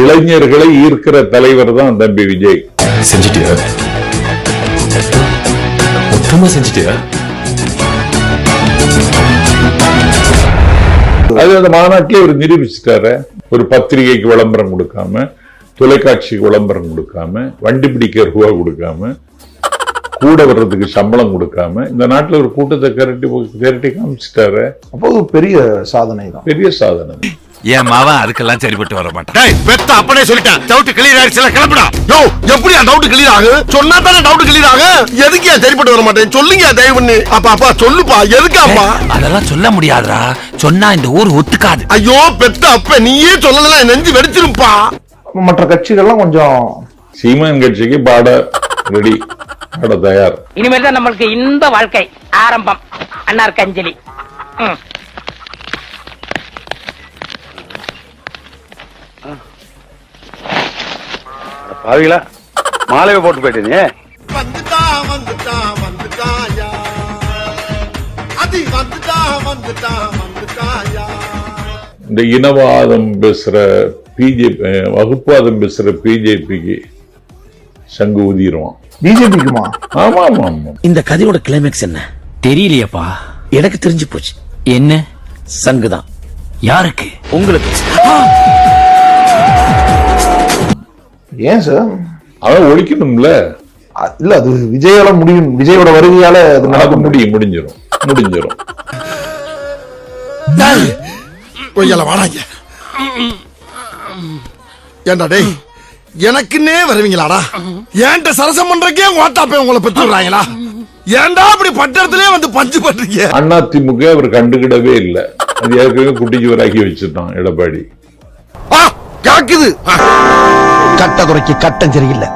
இளைஞர்களை ஈர்க்கிற தலைவர் தான் தம்பி விஜய். செஞ்சிட்டியா? மொத்தமா செஞ்சிட்டியா? அது அந்த மாநாட்டிலே அவர் நிரூபிச்சிட்டாரு. ஒரு பத்திரிகைக்கு விளம்பரம் கொடுக்காம தொலைக்காட்சிக்கு விளம்பரம் கொடுக்காம வண்டி பிடிக்க ரூபா கொடுக்காம கூட வர்றதுக்கு சம்பளம் கொடுக்காம இந்த நாட்டுல ஒரு கூட்டத்தை கரட்டி திரட்டி காமிச்சிட்டாரு. அப்போ பெரிய சாதனை தான். பெரிய சாதனை. என் மாவன் அதுக்கெல்லாம் சரிப்பட்டு வர மாட்டான். டேய் பெத்த அப்பனே சொல்லிட்டேன். டவுட் கிளியர் ஆயிடுச்சுல கிளம்புடா. யோ எப்படியா டவுட் கிளியர் ஆகு? சொன்னா தானே டவுட் கிளியர் ஆகு? எதுக்கு ஏன் சரிப்பட்டு வர மாட்டேன்? சொல்லுங்க தயவு பண்ணி அப்பா அப்பா சொல்லுப்பா எதுக்கு அப்பா? அதெல்லாம் சொல்ல முடியாதுடா. சொன்னா இந்த ஊர் ஒத்துக்காது. ஐயோ பெத்த அப்ப நீயே சொல்லலாம் நெஞ்சு வெடிச்சிருப்பா மற்ற கட்சிகள்லாம் கொஞ்சம் சீமான் கட்சிக்கு பாட ரெடி. பாட தயார். இனிமேல் தான் நம்மளுக்கு இந்த வாழ்க்கை ஆரம்பம். அன்னார் கஞ்சலி. பாவிகளா? மாலையை போட்டு போயிட்டீங்க வந்துட்டாயா அது வந்துட்டாயா இந்த இனவாதம் பேசுற பிஜேபி வகுப்புவாதம் பேசுற பிஜேபிக்கு சங்கு ஊதிடுவான். பிஜேபிக்குமா? ஆமா ஆமா ஆமா. இந்த கதையோட கிளைமேக்ஸ் என்ன? தெரியலையப்பா. எனக்கு தெரிஞ்சு போச்சு. என்ன? சங்குதான். யாருக்கு? உங்களுக்கு. ஏன் சார் அவன் ஒழிக்கணும்ல? இல்ல அது விஜயால முடியும். விஜயோட வருகையால அது அது நடக்க முடியும் முடிஞ்சிரும். முடிஞ்சிரும். கொய்யால வாடாங்க. ஏண்டா டேய் எனக்குன்னே வருவீங்களாடா? ஏன்ட்ட சரசம் பண்றக்கே ஓட்டாப்பே உங்களை பெற்று விடுறாங்களா? ஏன்டா அப்படி பட்டத்திலே வந்து பஞ்சு பண்றீங்க? அதிமுக அவர் கண்டுக்கிடவே இல்லை. அது ஏற்கனவே குட்டிச்சுவராக்கி வச்சுட்டான் எடப்பாடி. ஆ, கேக்குது. கட்டதுரைக்கு கட்டம் சரியில்லை.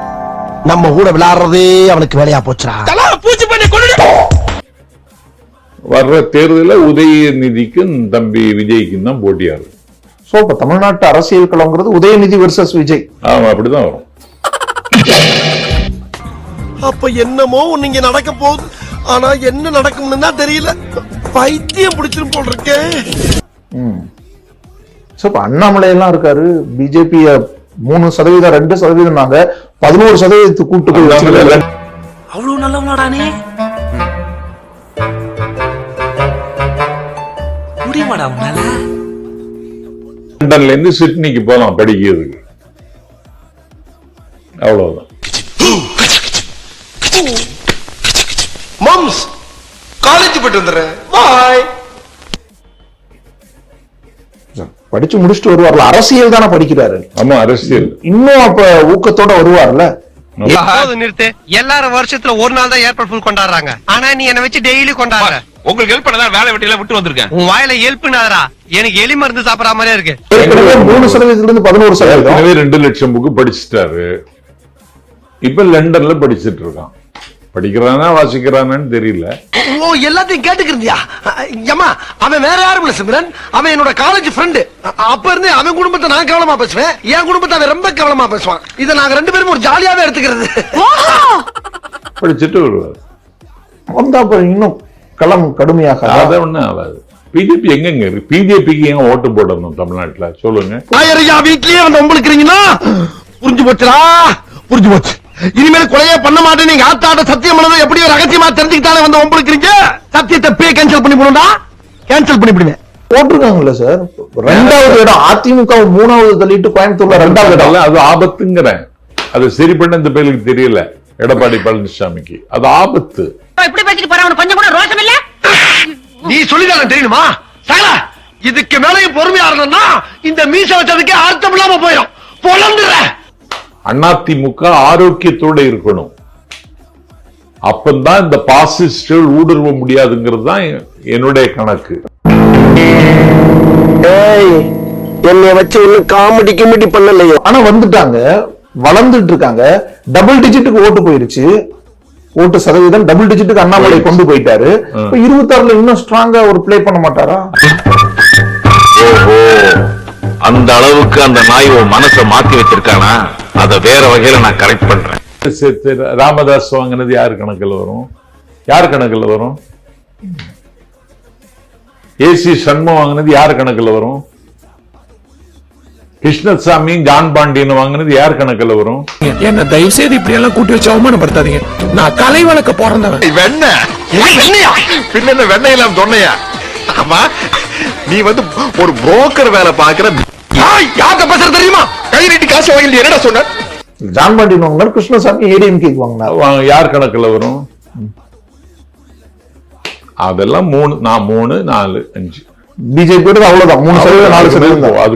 நம்ம கூட விளையாடுறதே அவனுக்கு வேலையா போச்சுடா. பூச்சி பண்ணி வர்ற தேர்தலில் உதயநிதிக்கும் தம்பி விஜய்க்கும் தான் போட்டியாகும் சோ இப்ப தமிழ்நாட்டு அரசியல் களம்ங்கிறது உதயநிதி வெர்சஸ் விஜய். ஆமா அப்படிதான் வரும். அப்ப என்னமோ இங்க நடக்க போகுது. ஆனா என்ன நடக்கும்னு தான் தெரியல. பைத்தியம் பிடிச்சிரும் போல் இருக்கே. சோ இப்ப அண்ணாமலை எல்லாம் இருக்காரு. பிஜேபி மூணு சதவீதம் ரெண்டு சதவீதம் நாங்க பதினோரு சதவீதத்துக்கு கூட்டு. அவ்வளவு நல்லவனாடானே முடியுமாடா உன்னால? லண்டன்ல இருந்து சிட்னிக்கு போலாம் படிக்கிறதுக்கு. அவ்வளவுதான். மம்ஸ் காலேஜ் போயிட்டு வந்துடுறேன். பாய் படிச்சு முடிச்சுட்டு வருவார்ல. அரசியல் தானே படிக்கிறாரு. ஆமா அரசியல். இன்னும் அப்ப ஊக்கத்தோட வருவார்ல? நிறுத்து? எல்லாரும் வருஷத்துல ஒரு நாள் தான் ஏப்ரல் ஃபுல் கொண்டாடுறாங்க. ஆனா நீ என்ன வச்சு டெய்லி கொண்டாடுற. உங்களுக்கு ஹெல்ப் பண்ணதான் வேலை வெட்டியில விட்டு வந்திருக்கேன். உன் வாயில ஏல்ப்புனாதரா எனக்கு எலி மருந்து சாப்பிடற மாதிரியே இருக்கு. மூணு சதவீதத்துல இருந்து பதினோரு சதவீதம். ரெண்டு லட்சம் புக்கு படிச்சுட்டாரு. இப்ப லண்டன்ல படிச்சிட்டு இருக்கான். படிக்கிறானா வாசிக்கிறானான்னு தெரியல. ஓ எல்லாத்தையும் கேட்டுக்கிறியா ஏமா அவன் வேற யாரும் இல்ல சிம்ரன். அவன் என்னோட காலேஜ் ஃப்ரெண்டு அப்ப இருந்து அவன் குடும்பத்தை நான் கவனமா பேசுவேன். என் குடும்பத்தை அவன் ரொம்ப கவனமா பேசுவான். இதை நாங்க ரெண்டு பேரும் ஒரு ஜாலியாவே எடுத்துக்கிறது. படிச்சுட்டு வருவார். வந்தா அப்புறம் இன்னும் களம் கடுமையாக அதை ஒண்ணும் ஆகாது. பிஜேபி எங்கெங்க இருக்கு? பிஜேபிக்கு ஏன் ஓட்டு போடணும் தமிழ்நாட்டுல? சொல்லுங்க. வீட்லயே வந்து உங்களுக்குறீங்கன்னா புரிஞ்சு போச்சுடா. புரிஞ்சு போச்சு. இனிமேல் கொலையே பண்ண மாட்டேன். நீங்க ஆத்தாட்ட சத்தியம் பண்ணதை எப்படி ஒரு ரகசியமா தெரிஞ்சுக்கிட்டாலே வந்து உங்களுக்குறீங்க சத்தியத்தை பே கேன்சல் பண்ணி போடுடா. கேன்சல் பண்ணி விடுவேன் போட்டிருக்காங்கல்ல சார்? ரெண்டாவது இடம் அதிமுக மூணாவது தள்ளிட்டு கோயம்புத்தூர்ல ரெண்டாவது இடம். அது ஆபத்துங்கிறேன். அது சரி பண்ண இந்த பேருக்கு தெரியல. எடப்பாடி பழனிசாமிக்கு. அது ஆபத்து. இப்படி பேசிட்டு போற கொஞ்சம் கூட ரோஷம் இல்ல? நீ சொல்லிதானே தெரியணுமா சகல இதுக்கு மேலையும் பொறுமையா இருந்தோம்னா இந்த மீச வச்சதுக்கே அர்த்தம் இல்லாம போயிடும் பொழந்துற அதிமுக ஆரோக்கியத்தோட இருக்கணும். அப்பந்தான் இந்த பாசிஸ்டுகள் ஊடுருவ முடியாதுங்கிறது தான் என்னுடைய கணக்கு. என்னை வச்சு ஒண்ணு காமெடி கிமெடி பண்ணலையே. ஆனா வந்துட்டாங்க வளர்ந்துட்டு இருக்காங்க டபுள் டிஜிட்டுக்கு ஓட்டு போயிருச்சு ஓட்டு சதவீதம் டபுள் டிஜிட்டுக்கு அண்ணாமலை கொண்டு போயிட்டாரு. இப்ப இருபத்தாறுல இன்னும் ஸ்ட்ராங்கா ஒரு ப்ளே பண்ண மாட்டாரா? ஓஹோ அந்த அளவுக்கு அந்த நாய் உன் மனசை மாத்தி வச்சிருக்கானா? அத வேற வகையில நான் கரெக்ட் பண்றேன். ராமதாஸ் வாங்கினது யார் கணக்குல வரும்? யார் கணக்குல வரும்? ஏசி சண்முகம் வாங்கினது யார் கணக்குல வரும்? கிருஷ்ணசாமியும் ஜான் பாண்டியன் வாங்கினது யார் கணக்குல வரும்? என்ன தயவு செய்து இப்படி எல்லாம் கூட்டி வச்சு அவமானப்படுத்தாதீங்க. நான் கலை வழக்க பிறந்தவன். வெண்ணெய் வெண்ணையா? பின்ன என்ன வெண்ணெய் இல்லாம சொன்னையா ஆமா நீ வந்து ஒரு புரோக்கர் வேலை பாக்குற யார்கிட்ட பேசுற தெரியுமா? கை நீட்டி காசு வாங்கி என்னடா சொன்ன ஜான் பாண்டியன் வாங்கினார் கிருஷ்ணசாமி ஏடிஎம்கேக்கு வாங்கினார். யார் கணக்குல வரும்? அதெல்லாம் மூணு நான் மூணு நாலு அஞ்சு. பிஜேபி அவ்வளவுதான் மூணு சதவீதம் நாலு சதவீதம். அது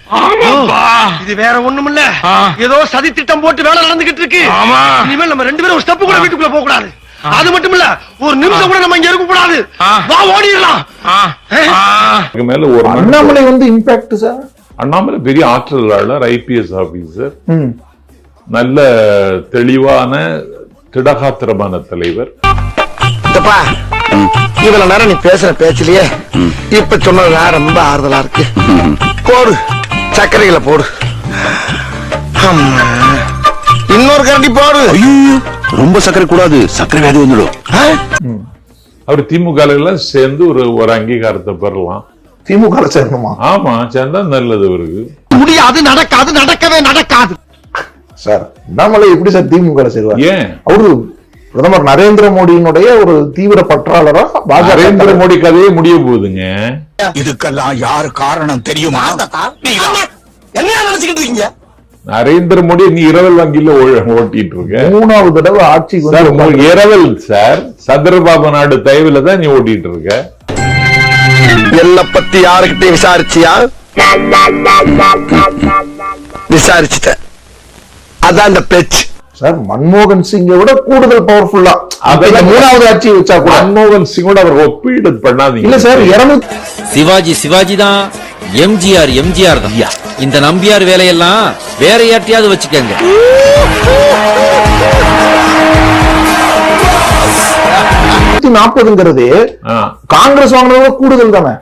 இது வேற ஒண்ணும் இல்ல ஏதோ சதி திட்டம் போட்டு வேலை நடந்துகிட்டு இருக்கு. இனிமேல் நம்ம ரெண்டு பேரும் ஒரு ஸ்டெப் கூட வீட்டுக்குள்ள போக கூடாது அது மட்டும் இல்ல ஒரு நிமிஷம் கூட நம்ம இங்க இருக்க கூடாது வா ஓடிடலாம். மேல ஒரு அண்ணாமலை வந்து இம்பாக்ட் சார் அண்ணாமலை பெரிய ஆற்றலாளர் ஐபிஎஸ் ஆபீசர் நல்ல தெளிவான திடகாத்திரமான தலைவர். இவ்வளவு நேரம் நீ பேசுற பேச்சிலேயே இப்ப சொன்னதுதான் ரொம்ப ஆறுதலா இருக்கு. போடு சர்க்கரைகளை போடு. அம்மா. இன்னொரு கரண்டி போடு. ரொம்ப சக்கரை கூடாது. சக்கரை வியாதி வந்துடும். அவர் திமுக சேர்ந்து ஒரு ஒரு அங்கீகாரத்தை பெறலாம். திமுக சேரணுமா? ஆமா சேர்ந்தா நல்லது அவருக்கு. முடியாது நடக்காது நடக்கவே நடக்காது. சார் அண்ணாமலை எப்படி சார் திமுக சேருவார்? ஏன்? அவரு பிரதமர் நரேந்திர மோடியினுடைய ஒரு தீவிர பற்றாளரா பாஜக நரேந்திர மோடி கதையே முடிய போகுதுங்க. இதுக்கெல்லாம் யாரு காரணம் தெரியுமா? என்ன? நினைச்சுக்கிட்டு இருக்கீங்க? நரேந்திர மோடி நீ இரவல் வங்கியில ஓட்டிட்டு இருக்க. மூணாவது தடவை ஆட்சிக்கு சார் வந்து உங்களுக்கு இரவல் சார். சந்திரபாபு நாயுடு தயவுல தான் நீ ஓட்டிட்டு இருக்க. என்ன பத்தி யாருக்கிட்ட விசாரிச்சியா? விசாரிச்சுட்டேன். அதான் இந்த பேச்சு. சார் மன்மோகன் சிங்கை விட கூடுதல் பவர்ஃபுல்லா அதெல்லாம் மூணாவது ஆட்சியை வச்சா கூட மன்மோகன் சிங்கோட அவர் ஒப்பீடு பண்ணாதீங்க. இல்ல சார் இருநூத்தி சிவாஜி சிவாஜி தான் எம்ஜிஆர் எம்ஜிஆர் தான். இந்த நம்பியார் வேலையெல்லாம் வேற யார்ட்டையாவது வச்சுக்கங்க. நாற்பதுங்கிறது ஆ. காங்கிரஸ் வாங்கினத கூடுதல் தானே?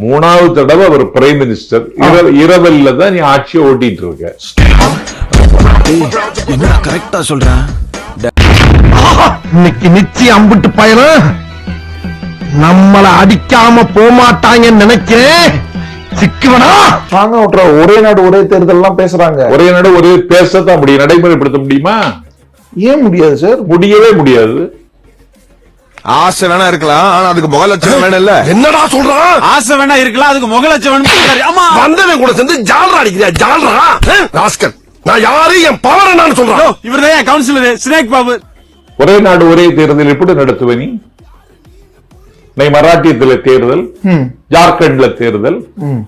மூணாவது தடவை அவர் பிரைம் மினிஸ்டர் இரவ- இரவல்ல தான் நீ ஆட்சியை ஓட்டிட்டு இருக்க கரெக்டா சொல்றேன் இன்னைக்கு நிச்சயம் அம்பிட்டு பயணம். நம்மள அடிக்காம போமாட்டாங்கன்னு நினைக்கிறேன். சிக்குவனா? ஸ்ட்ராங்கா விட்டுற ஒரே நாடு ஒரே தேர்தல் எல்லாம் பேசுறாங்க. ஒரே நட ஒரே பேசத்தான் முடியும். நடைமுறைப்படுத்த முடியுமா? ஏன் முடியாது சார் முடியவே முடியாது. ஆசை வேணா இருக்கலாம் ஆனா அதுக்கு முக லட்சணம் வேணும் இல்ல என்னடா சொல்றான் ஆசை வேணா இருக்கலாம் அதுக்கு முகலட்சவன் ஆமா வந்தவன் கூட சேர்ந்து ஜால்ரா அடிக்கிறியா? ஜால்ரா? ராஸ்கல் நான் யாரு? என் பவர் என்னன்னு சொல்றான் இவர்தான் கவுன்சிலர் ஸ்னேக் பாபு. ஒரே நாடு ஒரே தேர்தல் எப்படி நடத்துவ நீ? நீ மராட்டியத்துல தேர்தல். ஜார்க்கண்ட்ல தேர்தல்.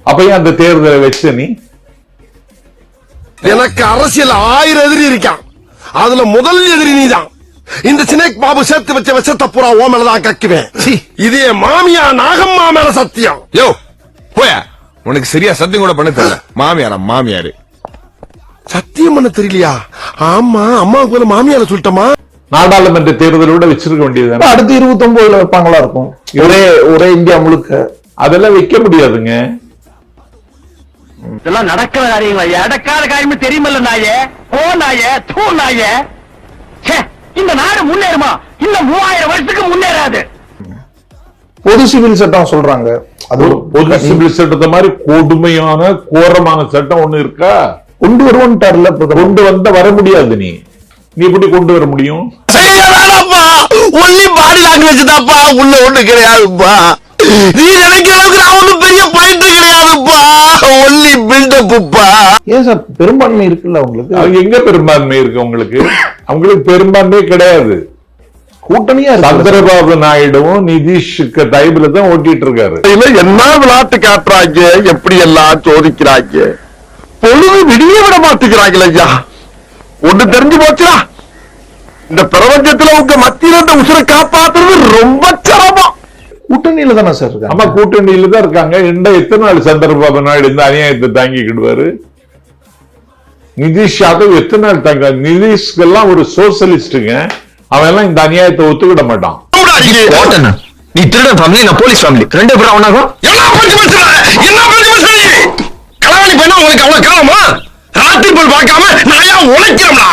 அப்ப ஏன் அந்த தேர்தலை வச்ச நீ? எனக்கு அரசியல் ஆயிரம் எதிரி இருக்கான். அதுல முதல் எதிரி நீதான். இந்த சினேக் பாபு சேர்த்து வச்ச விஷத்தை பூரா ஓ மேலதான் கக்குவேன். இது என் மாமியா நாகம்மா மேல சத்தியம். யோ போய. உனக்கு சரியா சத்தியம் கூட பண்ண தெரியல. மாமியாரா மாமியாரு. சத்தியம் பண்ண தெரியலையா? ஆமா அம்மாவுக்கு போல மாமியார சொல்லிட்டமா? நாடாளுமன்ற தேர்தலோட வச்சிருக்க வேண்டியது அடுத்து இருபத்தி ஒன்பதுல வைப்பாங்களா இருக்கும்? ஒரே ஒரே இந்தியா முழுக்க. அதெல்லாம் வைக்க முடியாதுங்க. இதெல்லாம் நடக்கிற காரியங்களா நடக்காத காரியமே தெரியுமல்ல நாயே. ஓ நாயே தூ நாயே. ச்சே, இந்த நாடு முன்னேறுமா? இன்னும் மூவாயிரம் வருஷத்துக்கு முன்னேறாது. பொது சிவில் சட்டம் சொல்றாங்க. அது ஒரு பொது சிவில் சட்டத்தை மாதிரி கொடுமையான கோரமான சட்டம் ஒண்ணு இருக்கா? கொண்டு வருவோன்ட்டார்ல கொண்டு வந்த வர முடியாது நீ. நீ எப்படி கொண்டு வர முடியும்? ஒன்லி பாடி லாங்குவேஜ் தான்ப்பா உள்ள ஒண்ணு கிடையாதுப்பா நீ நினைக்கிற அளவுக்கு நான் ஒண்ணும் பெரிய பாயிண்ட் கிடையாதுப்பா ஒன்லி பில்டப்புப்பா ஏன் சார் பெரும்பான்மை இருக்குல்ல உங்களுக்கு? அது எங்க பெரும்பான்மை இருக்கு உங்களுக்கு? அவங்களுக்கு பெரும்பான்மை கிடையாது. கூட்டணியா சந்திரபாபு நாயுடுவும் நிதிஷுக்கு டைப்ல தான் ஓட்டிட்டு இருக்காரு. என்ன விளையாட்டு காட்டுறாங்க? எப்படி எல்லாம் சோதிக்கிறாங்க? பொழுது விடிய விட மாட்டேங்கிறாங்களே ஐயா. ஒண்ணு தெரிஞ்சு போச்சுடா. இந்த பிரபஞ்சத்துல உங்க மத்தியில இந்த உசுரை காப்பாத்துறது ரொம்ப சிரமம். கூட்டணியில தானே சார் இருக்காங்க? ஆமா கூட்டணியில தான் இருக்காங்க. இன்னும் எத்தனை நாள் சந்திரபாபு நாயுடு இந்த அநியாயத்தை தாங்கிக்கிடுவாரு? நிதிஷ் யாதவ் எத்தனை நாள் தாங்க நிதிஷ்கெல்லாம் ஒரு சோசியலிஸ்டுங்க அவன் எல்லாம் இந்த அநியாயத்தை ஒத்துக்கிட மாட்டான். நீ திருடன் ஃபேமிலி நான் போலீஸ் ஃபேமிலி ரெண்டு பேரும் ஒன்னாகும் என்ன பஞ்சு பேசுற. என்ன பஞ்சு பேசுற நீ? களவாணி பண்ணா உங்களுக்கு அவ்வளவு காலமா ராத்திரி போல் பார்க்காம நான் ஏன் உழைக்கிறோம்டா?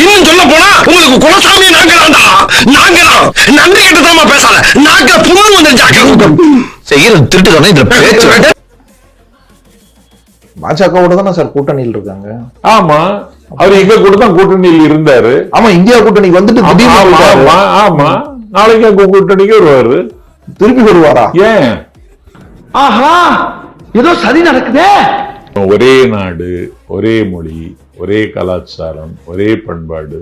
இன்னும் சொல்ல போனா உங்களுக்கு குலசாமி நாங்க தான்டா. நாங்க தான். நன்றி கேட்டு பேசாத. நாங்க புண்ணு வந்துருச்சாக்க செய்யறது திருட்டு தானே இதுல பேச்சு பாஜகவோட தானே சார் கூட்டணியில் இருக்காங்க? ஆமா. அவர் எங்க கூட தான் கூட்டணியில் இருந்தாரு. ஆமா இந்தியா கூட்டணிக்கு வந்துட்டு திடீர்னு ஆமா. ஆமா. நாளைக்கு அங்க கூட்டணிக்கு வருவாரு. திருப்பி வருவாரா? ஏன்? ஆஹா ஏதோ சதி நடக்குதே. ஒரே நாடு ஒரே மொழி ஒரே கலாச்சாரம் ஒரே பண்பாடு.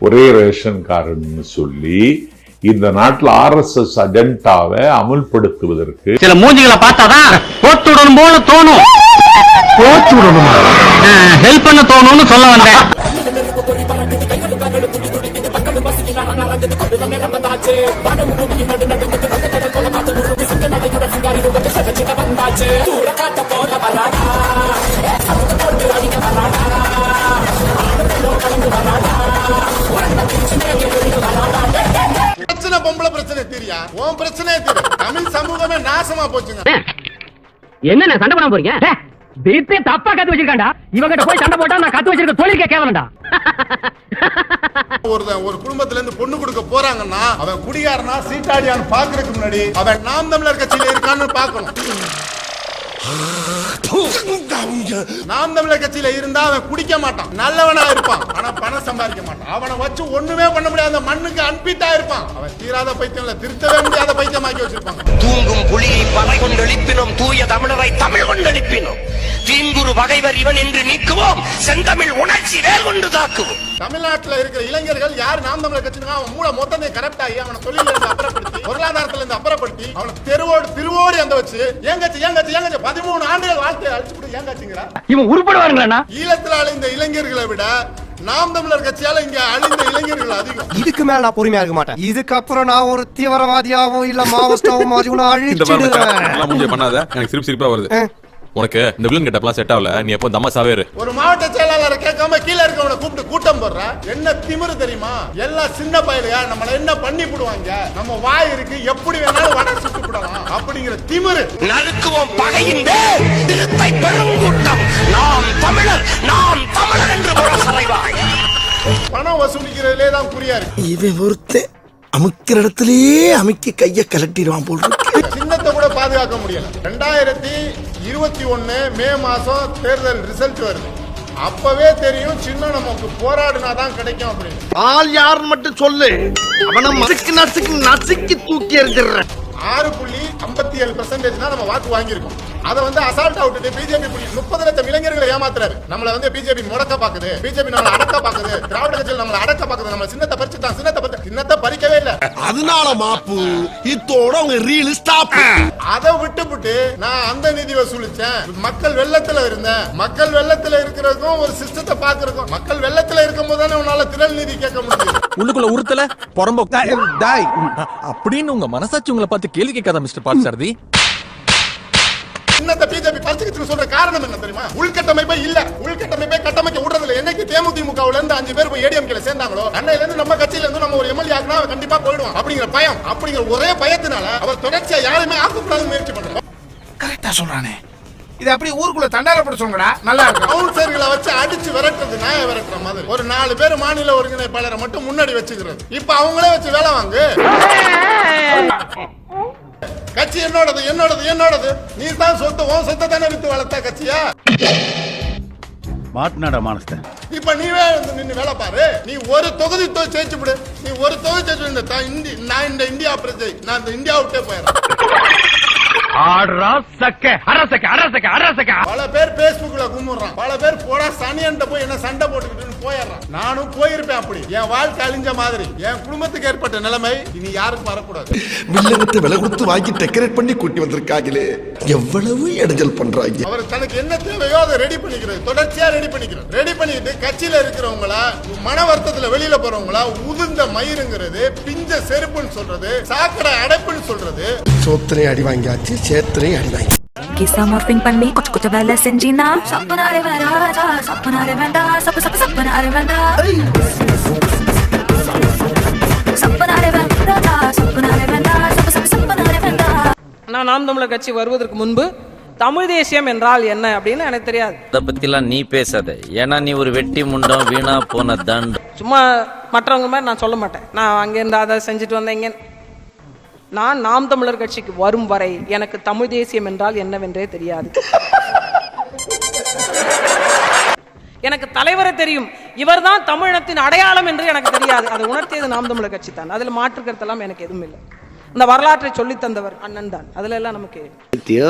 ஒரே ரேஷன் கார்டுன்னு சொல்லி இந்த நாட்டுல ஆர்எஸ்எஸ் அஜெண்டாவை அமுல்படுத்துவதற்கு சில மூஞ்சிகளை பார்த்தாதான் போட்டு விடணும் போல தோணும். போட்டு விடணுமா ஹெல்ப் பண்ண தோணும்னு சொல்ல வந்தேன். பிரச்சனை பொம்பளை பிரச்சனை தெரியா? உன் பிரச்சனை தெரியும் தமிழ் சமூகமே நாசமா போச்சுங்க. என்ன சண்டை பண்ண போறீங்க? தீர்த்தே தப்பா கத்து வச்சிருக்காண்டா இவங்கிட்ட போய் சண்டை போட்டா நான் கத்து வச்சிருக்க தொழிலுக்கே கேவலண்டா ஒருத்தன் ஒரு குடும்பத்துல இருந்து பொண்ணு கொடுக்க போறாங்கன்னா அவன் குடிகாரனா சீட்டாடியான்னு பாக்குறதுக்கு முன்னாடி அவன் நாம் தமிழர் கட்சியில இருக்கான்னு பார்க்கணும். நாம் தமிழர் கட்சியில இருந்தா அவன் குடிக்க மாட்டான். நல்லவனா இருப்பான். ஆனா பணம் சம்பாதிக்க மாட்டான். அவனை வச்சு ஒண்ணுமே பண்ண முடியாது. அந்த மண்ணுக்கு அன்பிட்டா இருப்பான். அவன் தீராத பைத்தியம் திருத்தவே முடியாத பைத்தியமாக்கி வச்சிருப்பாங்க தூங்கும் புலியை பறை கொண்டெழுப்பினோம் தூய தமிழரை தமிழ் கொண்டெழுப்பினோம் தீங்குரு பகைவர் இவன் என்று நீக்குவோம். செந்தமிழ் உணர்ச்சி வேல் கொண்டு தாக்குவோம். தமிழ்நாட்டுல இருக்கிற இளைஞர்கள் யார் நாம் தமிழர் கட்சினா அவன் மூளை மொத்தத்தை கரெக்ட் ஆகி அவனை தொழில அப்புறப்படுத்தி பொருளாதாரத்துல இருந்து அப்புறப்படுத்தி அவனை தெருவோடு திருவோடு அந்த வச்சு கட்சி ஏன் கட்சி? பதிமூணு ஆண்டுகள் வாழ்க்கையை அழிச்சு விட்டு ஏன் கட்சிங்கிறா இவன் உருப்படுவாருங்களா ஈழத்தில் அழிந்த இளைஞர்களை விட நாம் தமிழர் கட்சியால இங்க அழிந்த இளைஞர்கள் அதிகம். இதுக்கு மேல நான் பொறுமையா இருக்க மாட்டேன். இதுக்கப்புறம் நான் ஒரு தீவிரவாதியாவும் இல்ல மாவோஸ்டாவும் அழிச்சிடுவேன். பண்ணாத. எனக்கு சிரிப்பு சிரிப்பா வருது. உனக்கு இந்த வில்லன் கெட்டப்லாம் செட் ஆகல. நீ எப்போ தமாசாவே இரு ஒரு மாவட்ட செயலாளரை கேட்காம கீழ இருக்கவனை கூப்பிட்டு கூட்டம் போடுற? என்ன திமிரு தெரியுமா? எல்லாம் சின்ன பயலுங்க நம்மள என்ன பண்ணி போடுவாங்க? நம்ம வாய் இருக்கு எப்படி வேணாலும் வட சுட்டு விடலாம் அப்படிங்கிற திமிரு. நறுக்குவோம் பகையின் திருத்தை பெருங்கூட்டம் நாம் தமிழர் நாம் தமிழர் என்று பணம் வசூலிக்கிறதுலே தான் குறியா இருக்கு. இவன் ஒருத்தன் அமுக்கிற இடத்துலயே அமுக்கி கைய கலட்டிடுவான் போல் சின்னத்தை கூட பாதுகாக்க முடியல. ரெண்டாயிரத்தி இருபத்தி ஒண்ணு மே மாசம் தேர்தல் ரிசல்ட் வருது. அப்பவே தெரியும் சின்ன நமக்கு போராடினாதான் கிடைக்கும் அப்படின்னு. ஆள் யாருன்னு மட்டும் சொல்லு. அவனை நசுக்கு நசுக்கு நசுக்கி தூக்கி எறிஞ்சிடுறேன். ஆறு புள்ளி ஐம்பத்தி ஏழு பெர்சன்டேஜ் தான் நம்ம வாக்கு வாங்கியிருக்கோம். அதை வந்து அசால்ட் விட்டுட்டு பிஜேபி முப்பது லட்சம் இளைஞர்களை ஏமாத்துறாரு. நம்மள வந்து பிஜேபி முடக்க பாக்குது. பிஜேபி நம்மள அடக்க பாக்குது. திராவிட கட்சியில் நம்மள அடக்க பாக்குது. நம்ம சின்னத்தை பறிச்சுட்டான் சின்னத்தை பறிச்சு சின்னத்தை பறிக்கவே இல்ல. அதனால மாப்பு இத்தோட அவங்க ரீல் ஸ்டாப் அதை விட்டுப்புட்டு நான் அந்த நிதி வசூலிச்சேன் மக்கள் வெள்ளத்துல இருந்தேன். மக்கள் வெள்ளத்துல இருக்கிறதுக்கும் ஒரு சிஸ்டத்தை பாக்குறதுக்கும் மக்கள் வெள்ளத்துல இருக்கும் போது தானே உன்னால திரள் நிதி கேட்க முடியும் உள்ளுக்குள்ள உறுத்தல புறம்போ அப்படின்னு உங்க மனசாட்சி உங்களை பார்த்து கேள்வி கேட்காத மிஸ்டர் பாட்சாரதி சின்னத்தை பிஜேபி பறிச்சுக்கிட்டு சொல்ற காரணம் என்ன தெரியுமா? உள்கட்டமைப்பே இல்ல. உள்கட்டமைப்பை கட்டமைக்க விடுறதுல என்னைக்கு தேமுதிமுகவுல இருந்து அஞ்சு பேர் போய் ஏடிஎம்கேல சேர்ந்தாங்களோ அன்னையில இருந்து நம்ம கட்சியில இருந்து நம்ம ஒரு எம்எல்ஏ ஆகினா கண்டிப்பா போயிடுவான். அப்படிங்கிற பயம் அப்படிங்கிற ஒரே பயத்தினால அவர் தொடர்ச்சியா யாருமே ஆக்கக்கூடாது முயற்சி பண்றாங்க கரெக்டா சொல்றானே. இது அப்படியே ஊருக்குள்ள தண்டாரப்பட சொல்லுங்கடா. நல்லா இருக்கும் கவுன்சிலர்களை வச்சு அடிச்சு விரட்டுறது நாய விரட்டுற மாதிரி. ஒரு நாலு பேர் மாநில ஒருங்கிணைப்பாளரை மட்டும் முன்னாடி வச்சுக்கிறது. இப்ப அவங்களே வச்சு வேலை வாங்கு. கட்சி என்னோடது என்னோடது என்னோடது. நீ தான் சொத்து உன் சொத்தை தானே வித்து வளர்த்த கட்சியா? மாட்டினாடா மானஸ்தன் இப்ப நீவே வந்து நின்னு வேலை பாரு. நீ ஒரு தொகுதி தொ- ஜெயிச்சு விடு. நீ ஒரு தொகுதி ஜெயிச்சு நான் இந்த இந்தியா பிரஜை. நான் இந்த இந்தியா விட்டே போயிடுறேன். அரசக்க அரசக்க அரசக்க அரசக்க பல பேர் பேஸ்புக்ல கும்பிடுறான் பல பேர் போடா சனியன்ட்ட போய் என்ன சண்டை போட்டுக்கிட்டு போயிடுறான். நானும் போயிருப்பேன் அப்படி. என் வாழ்க்கை அழிஞ்ச மாதிரி. என் குடும்பத்துக்கு ஏற்பட்ட நிலைமை இனி யாருக்கும் வரக்கூடாது. வில்லங்கத்தை விலை கொடுத்து வாங்கி டெக்கரேட் பண்ணி கூட்டி வந்திருக்காங்களே. எவ்வளவு இடைஞ்சல் பண்றாங்க. அவர் தனக்கு என்ன தேவையோ அதை ரெடி பண்ணிக்கிறது தொடர்ச்சியா ரெடி பண்ணிக்கிறது ரெடி பண்ணிட்டு கட்சியில இருக்கிறவங்கள மன வருத்தத்துல வெளியில போறவங்கள உதிர்ந்த மயிருங்கிறது பிஞ்ச செருப்புன்னு சொல்றது சாக்கடை அடைப்புன்னு சொல்றது. சோத்திரையும் அடி வாங்கியாச்சு சேத்திரையும் அடி வாங்கி கிசா மார்பிங் பண்ணி கொஞ்சம் கொஞ்சம் வேலை செஞ்சினா சப்பனாரே வேண்டாம் சப்பனாரே வேண்டாம் சப்பு சப்பு சப்பனாரே வேண்டாம் சப்பனாரே வேண்டாம் சப்பனாரே வேண்டாம் சப்பு சப்பு சப்பனாரே வேண்டாம் நான் நாம் தமிழர் கட்சி வருவதற்கு முன்பு தமிழ் தேசியம் என்றால் என்ன அப்படின்னு எனக்கு தெரியாது. அத பத்திலாம் நீ பேசாத. ஏன்னா நீ ஒரு வெட்டி முண்டம் வீணா போன தண்டு சும்மா மற்றவங்க மாதிரி நான் சொல்ல மாட்டேன். நான் அங்கேருந்து அதை செஞ்சுட்டு வந்தேன் இங்கே. நான் நாம் தமிழர் கட்சிக்கு வரும் வரை எனக்கு தமிழ் தேசியம் என்றால் என்னவென்றே தெரியாது. எனக்கு தலைவரை தெரியும். இவர்தான் தமிழினத்தின் அடையாளம் என்று எனக்கு தெரியாது. அதை உணர்த்தியது நாம் தமிழர் கட்சி தான். அதில் மாற்று கருத்தெல்லாம் எனக்கு எதுவும் இல்லை. இந்த வரலாற்றை சொல்லி தந்தவர் அண்ணன் தான். அதுல எல்லாம் நமக்கு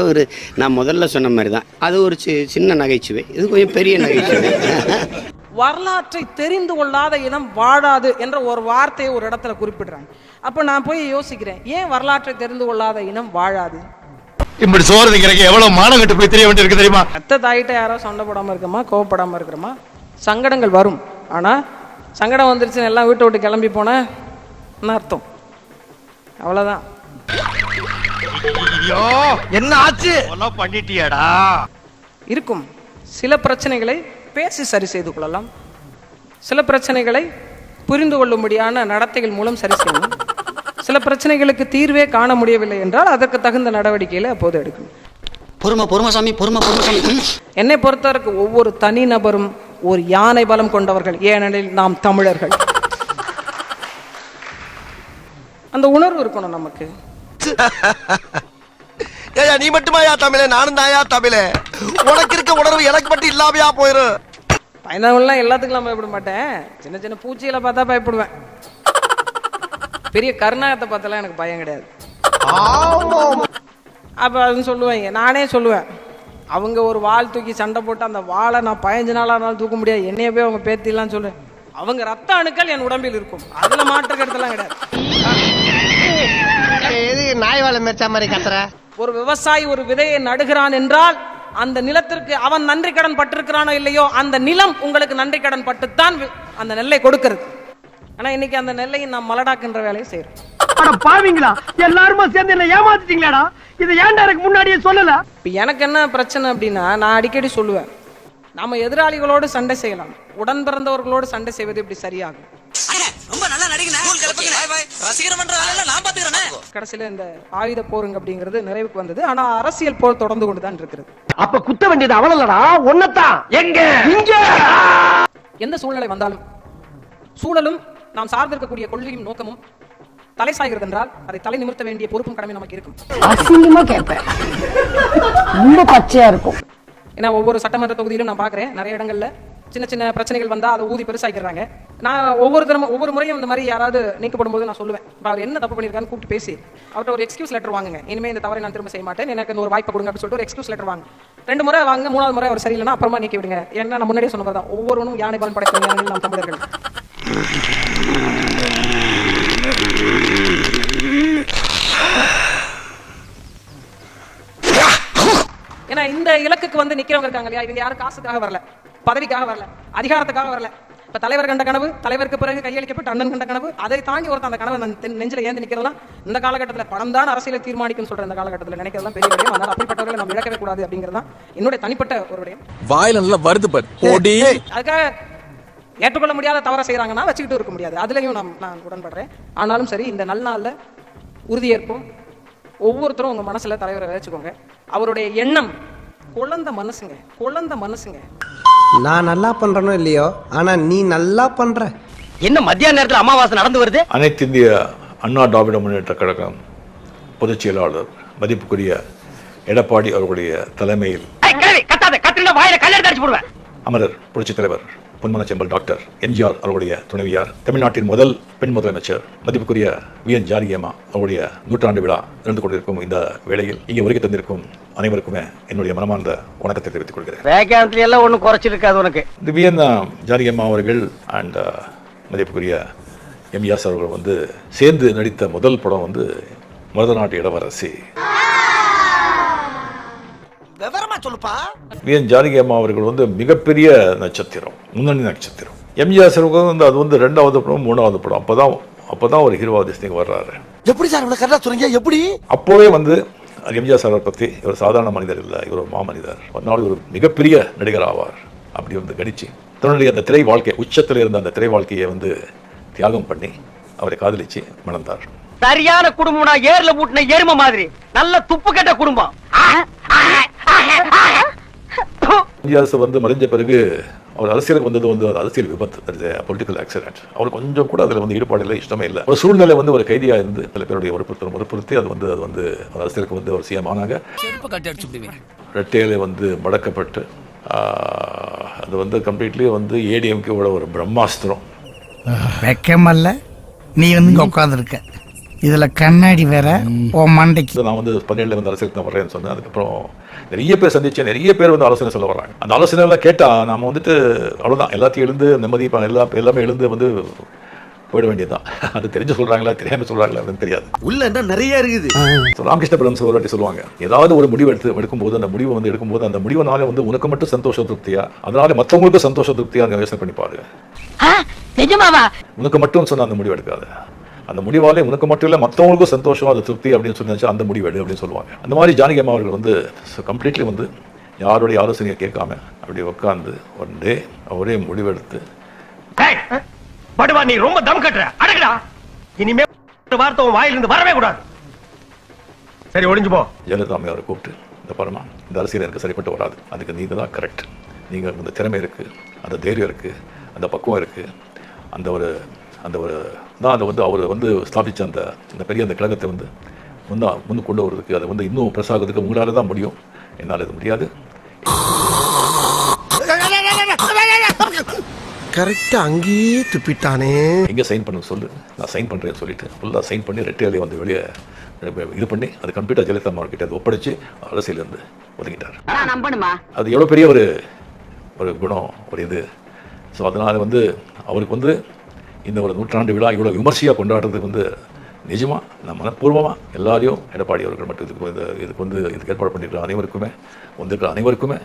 ஒரு நான் முதல்ல சொன்ன மாதிரி தான். அது ஒரு சி- சின்ன நகைச்சுவை. இது கொஞ்சம் பெரிய நகைச்சுவை. வரலாற்றை தெரிந்து கொள்ளாத இனம் வாழாது என்ற ஒரு வார்த்தையை ஒரு இடத்துல குறிப்பிடுறாங்க. அப்ப நான் போய் யோசிக்கிறேன் ஏன் வரலாற்றை தெரிந்து கொள்ளாத இனம் வாழாது? இப்படி சோறு எவ்வளவு மானம் கட்டு போய் தெரிய வேண்டியிருக்கு தெரியுமா? அத்தை தாயிட்ட யாரோ சண்டை போடாம இருக்கமா கோவப்படாம இருக்கிறோமா சங்கடங்கள் வரும். ஆனா சங்கடம் வந்துருச்சுன்னு எல்லாம் வீட்டை விட்டு கிளம்பி போன என்ன அர்த்தம்? அவ்வளவுதான். ஐயோ என்ன ஆச்சு? பண்ணிட்டியாடா? இருக்கும். சில பிரச்சனைகளை பேசி சரி செய்து கொள்ளலாம். சில பிரச்சனைகளை புரிந்து கொள்ளும்படியான நடத்தைகள் மூலம் சரி செய்யணும். சில பிரச்சனைகளுக்கு தீர்வே காண முடியவில்லை என்றால் அதற்கு தகுந்த நடவடிக்கைகளை அப்போது எடுக்கணும். பொறுமை பொறுமை சாமி பொறுமை பொறுமை சாமி. என்னை பொறுத்தவரைக்கும் ஒவ்வொரு தனி நபரும் ஒரு யானை பலம் கொண்டவர்கள். ஏனெனில் நாம் தமிழர்கள். அந்த உணர்வு இருக்கணும் நமக்கு. ஏயா நீ மட்டுமா யா தமிழே நானும் தாயா தமிழே உனக்கு இருக்க உணர்வு எனக்கு மட்டும் இல்லாமையா போயிரும் பயந்தவங்களாம் எல்லாத்துக்கும் பயப்பட மாட்டேன் சின்ன சின்ன பூச்சிகளை பார்த்தா பயப்படுவேன் பெரிய கருணாகத்தை பார்த்தாலாம் எனக்கு பயம் கிடையாது அப்போ அதுன்னு சொல்லுவாங்க நானே சொல்லுவேன் அவங்க ஒரு வாள் தூக்கி சண்டை போட்டு அந்த வாளை நான் பதினஞ்சு நாளானாலும் தூக்க முடியாது என்னைய போய் அவங்க பேத்திலாம் சொல்லுவேன் அவங்க ரத்த அணுக்கள் என் உடம்பில் இருக்கும் அதுல மாற்று கருத்தெல்லாம் கிடையாது எது நாய் வாழை மெச்சா மாதிரி கத்துற ஒரு விவசாயி ஒரு விதையை நடுகிறான் என்றால் அந்த நிலத்திற்கு அவன் நன்றி கடன் பட்டிருக்கிறானோ இல்லையோ அந்த நிலம் உங்களுக்கு நன்றி கடன் பட்டுத்தான் அந்த நெல்லை கொடுக்கிறது. ஆனா இன்னைக்கு அந்த நெல்லையை நாம் மலடாக்குன்ற வேலையை செய்யறோம் பாவீங்களா எல்லாருமா சேர்ந்து என்ன ஏமாத்திட்டீங்களாடா? இது ஏன்டா எனக்கு முன்னாடியே சொல்லல? இப்போ எனக்கு என்ன பிரச்சனை அப்படின்னா நான் அடிக்கடி சொல்லுவேன் நாம எதிராளிகளோடு சண்டை செய்யலாம். உடன் பிறந்தவர்களோடு சண்டை செய்வது இப்படி சரியாகும். ரொம்ப நல்லா கடைசியில இந்த ஆயுத போருங்க அப்படிங்கிறது நிறைவுக்கு வந்தது. ஆனா அரசியல் போர் தொடர்ந்து கொண்டு தான் இருக்கிறது. அப்ப குத்த வேண்டியது அவளல்லடா ஒன்னதான் எங்க? இங்க! எந்த சூழ்நிலை வந்தாலும் சூழலும் நாம் சார்ந்திருக்கக்கூடிய கொள்கையும் நோக்கமும் தலை சாய்கிறது என்றால் அதை தலை நிமிர்த்த வேண்டிய பொறுப்பும் கடமை நமக்கு இருக்கும். அசிங்கமா கேட்பேன். ரொம்ப பச்சையா இருக்கும். ஏன்னா ஒவ்வொரு சட்டமன்ற தொகுதியிலும் நான் பார்க்குறேன் நிறைய இடங்கள்ல சின்ன சின்ன பிரச்சனைகள் வந்தால் அதை ஊதி பெருசாக்கிறாங்க நான் ஒவ்வொரு தினமும் ஒவ்வொரு முறையும் இந்த மாதிரி யாராவது நீக்கப்படும் போது நான் சொல்லுவேன். இப்போ அவர் என்ன தப்பு பண்ணியிருக்கான்னு கூப்பிட்டு பேசி. அவர்கிட்ட ஒரு எக்ஸ்கியூஸ் லெட்டர் வாங்குங்க. இனிமேல் இந்த தவறை நான் திரும்ப செய்ய மாட்டேன். எனக்கு இந்த ஒரு வாய்ப்பு கொடுங்க அப்படின்னு சொல்லிட்டு ஒரு எக்ஸ்கியூஸ் லெட்டர் வாங்க. ரெண்டு முறை வாங்க மூணாவது முறை அவர் சரியில்லைனா அப்புறமா நீக்கி விடுங்க. ஏன்னா நான் முன்னாடியே சொன்னது தான் ஒவ்வொருவனும் யானை பலன் படைத்தவங்க நாம் தமிழர்கள். ஏன்னா இந்த இலக்குக்கு வந்து நிக்கிறவங்க இருக்காங்க இல்லையா? இவங்க யாரும் காசுக்காக வரல. பதவிக்காக வரல அதிகாரத்துக்காக வரல. இப்ப தலைவர் கண்ட கனவு தலைவருக்கு பிறகு கையளிக்கப்பட்ட அண்ணன் கண்ட கனவு அதை தாண்டி ஒருத்தன் அந்த கனவை நெஞ்சில ஏந்தி நிக்கிறதெல்லாம் இந்த காலகட்டத்தில் பணம் தான் அரசியலை தீர்மானிக்கும் சொல்ற இந்த காலகட்டத்தில் நினைக்கிறதெல்லாம் பெரிய விடயம் அதனால அப்படிப்பட்டவர்களை நம்ம இழக்கவே கூடாது அப்படிங்கிறது தான் என்னுடைய தனிப்பட்ட ஒரு விடயம். வாயில நல்லா வருது பாரு. போடி. அதுக்காக ஏற்றுக்கொள்ள முடியாத தவறை செய்றாங்கன்னா வச்சுக்கிட்டு இருக்க முடியாது. அதுலயும் நான் நான் உடன்படுறேன். ஆனாலும் சரி இந்த நல்ல நாள்ல உறுதியேற்போம் ஒவ்வொருத்தரும் உங்க மனசுல தலைவரை வச்சுக்கோங்க. அவருடைய எண்ணம் குழந்த மனசுங்க குழந்த மனசுங்க. நான் நல்லா பண்றனோ இல்லையோ? ஆனா நீ நல்லா பண்ற. என்ன மத்தியான நேரத்துல அமாவாசை நடந்து வருது? அனைத்து இந்திய அண்ணா திராவிட முன்னேற்ற கழகம் பொதுச் செயலாளர் மதிப்புக்குரிய எடப்பாடி அவர்களுடைய தலைமையில் கத்தாத கத்திரினா வாயில கல்யாணம் அடிச்சு போடுவேன். அமரர் புரட்சித் தலைவர். பொன்மன செம்பல் டாக்டர் எம்ஜிஆர் அவர்களுடைய துணைவியார் தமிழ்நாட்டின் முதல் பெண் முதலமைச்சர் மதிப்புக்குரிய வி. என். ஜானகியம்மா அவருடைய நூற்றாண்டு விழா நடந்து கொண்டிருக்கும் இந்த வேளையில் இங்கே வருகை தந்திருக்கும் அனைவருக்குமே என்னுடைய மனமார்ந்த வணக்கத்தை தெரிவித்துக் கொள்கிறேன். எல்லாம் ஒண்ணும் குறைச்சிருக்காது உனக்கு. இந்த வி. என். ஜானகியம்மா அவர்கள் அண்ட் மதிப்புக்குரிய எம்ஜிஆர் அவர்கள் வந்து சேர்ந்து நடித்த முதல் படம் வந்து மருத நாட்டு இளவரசி. சொல்லுப்பா. வி. என். ஜானகி அம்மா அவர்கள் வந்து மிகப்பெரிய நட்சத்திரம் முன்னணி நட்சத்திரம். எம்ஜிஆர் சாருக்கு வந்து அது வந்து ரெண்டாவது படம் மூணாவது படம். அப்பதான் அப்பதான் ஒரு ஹீரோவாதிஸ்திக்கு வர்றாரு. எப்படி சார் இவ்வளவு கரெக்டா சொல்றீங்க? எப்படி? அப்போவே வந்து எம்ஜிஆர் சாரை பற்றி இவர் சாதாரண மனிதர் இல்லை இவர் ஒரு மாமனிதர். ஒரு நாள் ஒரு மிகப்பெரிய நடிகர் ஆவார். அப்படி வந்து கணிச்சு தன்னுடைய அந்த திரை வாழ்க்கை உச்சத்தில் இருந்த அந்த திரை வாழ்க்கையை வந்து தியாகம் பண்ணி அவரை காதலிச்சு மணந்தார். சரியான குடும்பம்னா ஏர்ல பூட்டின எரும மாதிரி. நல்ல துப்பு கெட்ட குடும்பம். சார் வந்து மறைஞ்ச பிறகு அவர் அரசியலுக்கு வந்தது வந்து ஒரு அரசியல் விபத்து பொலிட்டிக்கல் ஆக்சிடென்ட் அவர் கொஞ்சம் கூட அதில் வந்து ஈடுபாடு இல்லை இஷ்டமே இல்லை. ஒரு சூழ்நிலை வந்து ஒரு கைதியாக இருந்து சில பேருடைய வற்புறுத்தல் வற்புறுத்தி அது வந்து அது வந்து அரசியலுக்கு வந்து ஒரு சிஎம் ஆனாங்க. ரெட்டையில வந்து மடக்கப்பட்டு அது வந்து கம்ப்ளீட்லி வந்து ஏடிஎம்கேவோட ஒரு பிரம்மாஸ்திரம். வெக்கமல்ல. நீ வந்து உட்காந்துருக்க இதுல கண்ணாடி வேற உன் மண்டைக்கு. நான் வந்து பதினேழுல வந்து அரசியலுக்கு தான் வரேன்னு சொன்னேன். அதுக்கப்புறம் நிறைய பேர் சந்திச்சேன் நிறைய பேர் வந்து ஆலோசனை சொல்ல வர்றாங்க. அந்த ஆலோசனை எல்லாம் கேட்டா நாம வந்துட்டு அவ்வளவுதான். எல்லாத்தையும் எழுந்து நிம்மதி எல்லா எல்லாமே எழுந்து வந்து போயிட வேண்டியதுதான். அது தெரிஞ்சு சொல்றாங்களா தெரியாம சொல்றாங்களா அப்படின்னு தெரியாது. உள்ள என்ன நிறைய இருக்குது. So, ராமகிருஷ்ண ஒரு வாட்டி சொல்லுவாங்க ஏதாவது ஒரு முடிவு எடுத்து எடுக்கும்போது அந்த முடிவை வந்து எடுக்கும்போது அந்த முடிவுனால வந்து உனக்கு மட்டும் சந்தோஷ திருப்தியா? அதனால மற்றவங்களுக்கும் சந்தோஷ திருப்தியா? அந்த யோசனை பண்ணி பாரு நிஜமாவா? உனக்கு மட்டும் சொன்ன அந்த முடிவு எடுக்காத. அந்த முடிவாலே உனக்கு மட்டும் இல்லை மற்றவங்களுக்கும் சந்தோஷம் அது திருப்தி அப்படின்னு சொன்னாச்சு அந்த முடிவு எடு அப்படின்னு சொல்லுவாங்க. அந்த மாதிரி ஜானகி அம்மா அவர்கள் வந்து கம்ப்ளீட்லி வந்து யாருடைய ஆலோசனையை கேட்காம அப்படி உட்காந்து ஒன் டே அவரே முடிவெடுத்து படுவா நீ ரொம்ப தம் கட்டுற. அடக்குடா இனிமே ஒரு வார்த்தை உன் வாயிலிருந்து வரவே கூடாது. சரி ஒளிஞ்சு போ. ஜெயலலிதா அம்மையாரை கூப்பிட்டு இந்த பரமா இந்த அரசியல் எனக்கு சரிப்பட்டு வராது. அதுக்கு நீங்க தான் கரெக்ட் நீங்கள் அந்த திறமை இருக்குது அந்த தைரியம் இருக்குது அந்த பக்குவம் இருக்குது அந்த ஒரு அந்த ஒரு தான் அதை வந்து அவர் வந்து ஸ்தாபித்த அந்த அந்த பெரிய அந்த கழகத்தை வந்து முன்னா முன்னு கொண்டு வரதுக்கு அதை வந்து இன்னும் பிரசாகிறதுக்கு உங்களால் தான் முடியும். என்னால் இது முடியாது. கரெக்டா அங்கேயே துப்பிட்டானே. எங்கே சைன் பண்ண சொல்லு. நான் சைன் பண்ணுறேன்னு சொல்லிட்டு ஃபுல்லாக சைன் பண்ணி ரெட்டையிலே வந்து வெளியே இது பண்ணி அது கம்ப்யூட்டர் ஜெயலலிதா அம்மா கிட்ட அதை ஒப்படைச்சு அரசியலேருந்து ஒதுங்கிட்டார் நம்பணுமா? அது எவ்வளோ பெரிய ஒரு ஒரு குணம் ஒரு இது. ஸோ அதனால் வந்து அவருக்கு வந்து இந்த ஒரு நூற்றாண்டு விழா இவ்வளோ விமர்சையாக கொண்டாடுறதுக்கு வந்து நிஜமாக நான் மனப்பூர்வமாக எல்லாரையும் எடப்பாடி அவர்கள் மட்டும் இதுக்கு வந்து இதுக்கு வந்து இதுக்கு ஏற்பாடு பண்ணியிருக்கிற அனைவருக்குமே வந்திருக்கிற அனைவருக்குமே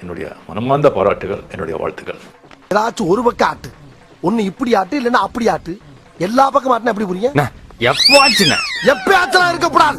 என்னுடைய மனமார்ந்த பாராட்டுகள் என்னுடைய வாழ்த்துக்கள். ஏதாச்சும் ஒரு பக்கம் ஆட்டு. ஒண்ணு இப்படி ஆட்டு இல்லைன்னா அப்படி ஆட்டு. எல்லா பக்கம் ஆட்டுனா எப்படி புரியும்? எப்போ ஆச்சுண்ணே எப்பயாச்சும் இருக்கக்கூடாது